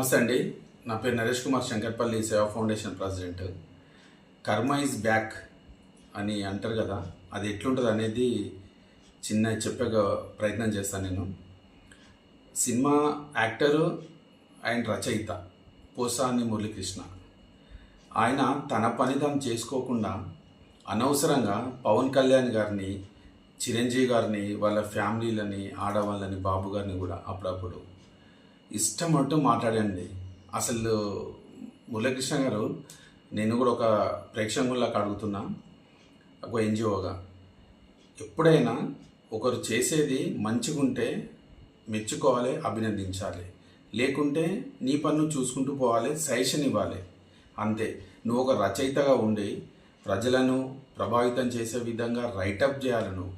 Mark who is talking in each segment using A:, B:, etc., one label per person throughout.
A: నమస్తే అండి. నా పేరు Naresh Kumar Shankarpally Seva foundation president. Karma is back అని అంటారు కదా అది ఎట్లుంటుంది అనేది చిన్న చెప్పే ప్రయత్నం చేస్తాను నేను. సినిమా యాక్టరు అండ్ రచయిత పోసాని మురళీకృష్ణ. ఆయన తన పని తాను చేసుకోకుండా అనవసరంగా పవన్ కళ్యాణ్ గారిని చిరంజీవి గారిని వాళ్ళ ఫ్యామిలీలని ఆడవాళ్ళని బాబు గారిని కూడా అప్పుడప్పుడు ఇష్టం అంటూ మాట్లాడండి అసలు మురళీకృష్ణ గారు నేను కూడా ఒక ప్రేక్షకులకు అడుగుతున్నా ఒక ఎన్జిఓగా. ఎప్పుడైనా ఒకరు చేసేది మంచిగుంటే మెచ్చుకోవాలి అభినందించాలి. లేకుంటే నీ పన్ను చూసుకుంటూ పోవాలి సజెషన్ ఇవ్వాలి. అంతే. నువ్వు ఒక రచయితగా ఉండి ప్రజలను ప్రభావితం చేసే విధంగా రైటప్ చేయాలి నువ్వు.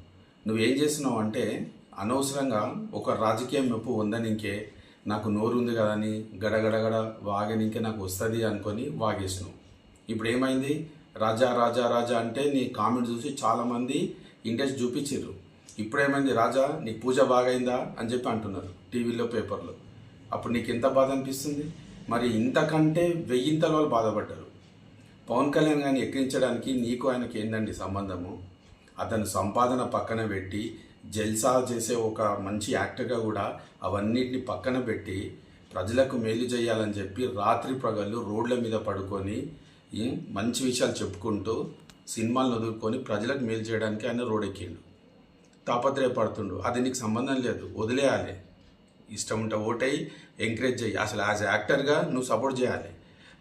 A: నువ్వేం చేస్తున్నావు అంటే అనవసరంగా ఒక రాజకీయ మెప్పు ఉందనికే నాకు నోరు ఉంది కదా అని గడగడగడ వాగనికే నాకు వస్తుంది అనుకొని వాగేసినావు ఇప్పుడు ఏమైంది? రాజా రాజా రాజా అంటే నీ కామెంట్ చూసి చాలామంది ఇంట్రెస్ట్ చూపించారు ఇప్పుడేమైంది రాజా నీకు పూజ బాగైందా? అని చెప్పి అంటున్నారు టీవీలో పేపర్లో. అప్పుడు నీకు ఎంత బాధ అనిపిస్తుంది? మరి ఇంతకంటే వెయ్యింతల వాళ్ళు బాధపడ్డారు. పవన్ కళ్యాణ్ గారిని ఎక్కించడానికి నీకు ఆయనకి ఏందండి సంబంధము? అతను సంపాదన పక్కన పెట్టి జల్సా చేసే ఒక మంచి యాక్టర్గా కూడా అవన్నిటిని పక్కన పెట్టి ప్రజలకు మేలు చేయాలని చెప్పి రాత్రి పగళ్ళు రోడ్ల మీద పడుకొని మంచి విషయాలు చెప్పుకుంటూ సినిమాలను వదులుకొని ప్రజలకు మేలు చేయడానికి ఆయన రోడ్ ఎక్కిండు తాపత్రయపడుతుండు. అది నీకు సంబంధం లేదు. వదిలేయాలి. ఇష్టం ఉంటే ఓటై ఎంకరేజ్ చేయి. అసలు యాజ్ యాక్టర్గా నువ్వు సపోర్ట్ చేయాలి.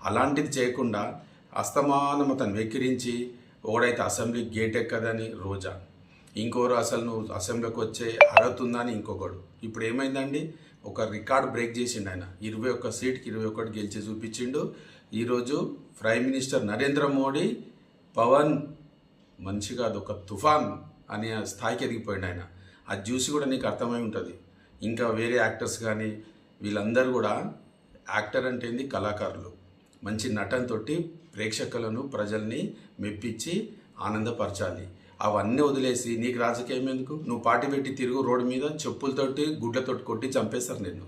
A: అలాంటిది చేయకుండా అస్తమానం అతను వెక్కిరించి ఓడైతే అసెంబ్లీ గేట్ ఎక్కదని రోజా. ఇంకోరు అసలు నువ్వు అసెంబ్లీకి వచ్చే అర్హత ఉందని ఇంకొకడు. ఇప్పుడు ఏమైందండి? ఒక రికార్డ్ బ్రేక్ చేసిండు ఆయన. ఇరవై ఒక్క సీట్కి ఇరవై ఒకటి గెలిచి చూపించిండు. ఈరోజు ప్రైమ్ మినిస్టర్ నరేంద్ర మోడీ పవన్ మనిషి కాదు ఒక తుఫాన్ అనే స్థాయికి ఎదిగిపోయిండు ఆయన. అది చూసి కూడా నీకు అర్థమై ఉంటుంది. ఇంకా వేరే యాక్టర్స్ కానీ వీళ్ళందరూ కూడా యాక్టర్ అంటే ఏంది? కళాకారులు. మంచి నటనతోటి ప్రేక్షకులను ప్రజల్ని మెప్పించి ఆనందపరచాలి. అవన్నీ వదిలేసి నీకు రాజకీయం ఎందుకు? నువ్వు పార్టీ పెట్టి తిరుగు రోడ్డు మీద చెప్పులతోటి గుడ్లతోటి కొట్టి చంపేశారు నిన్ను.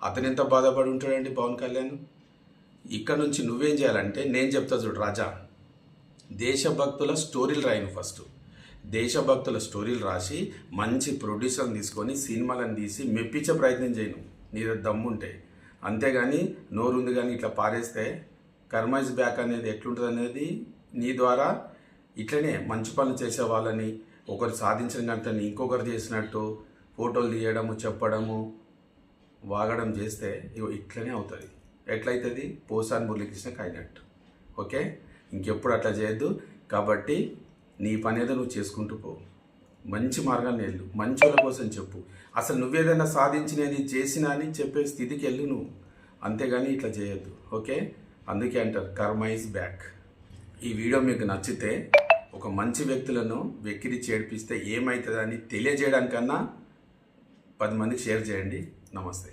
A: అతను ఎంత బాధపడి ఉంటాడండి పవన్ కళ్యాణ్? ఇక్కడ నుంచి నువ్వేం చేయాలంటే నేను చెప్తా చూడు రాజా దేశభక్తుల స్టోరీలు రాయను ఫస్ట్. దేశభక్తుల స్టోరీలు రాసి మంచి ప్రొడ్యూసర్ని తీసుకొని సినిమాలను తీసి మెప్పించే ప్రయత్నం చేయను నీ దమ్ముంటే. అంతేగాని నోరుంది కానీ ఇట్లా పారేస్తే కర్మైజ్ బ్యాక్ అనేది ఎట్లుంటుంది అనేది నీ ద్వారా ఇట్లనే మంచి పనులు చేసే వాళ్ళని ఒకరు సాధించిన గంటని ఇంకొకరు చేసినట్టు ఫోటోలు తీయడము చెప్పడము వాగడం చేస్తే ఇగో ఇట్లనే అవుతుంది. ఎట్లయితుంది? పోసాన్ మురళీకృష్ణకి అయినట్టు ఓకే? ఇంకెప్పుడు అట్లా చేయొద్దు. కాబట్టి నీ పని ఏదో నువ్వు చేసుకుంటూ పో. మంచి మార్గాన్ని వెళ్ళు మంచి వాళ్ళ కోసం చెప్పు. అసలు నువ్వేదైనా సాధించినది చేసినా అని చెప్పే స్థితికి వెళ్ళు నువ్వు. అంతేగాని ఇట్లా చేయొద్దు. ఓకే? అందుకే అంటారు కర్మ ఈజ్ బ్యాక్. ఈ వీడియో మీకు నచ్చితే ఒక మంచి వ్యక్తులను వెక్కిరి చేడిపిస్తే ఏమవుతుందని తెలియజేయడానికన్నా పది మందికి షేర్ చేయండి. నమస్తే.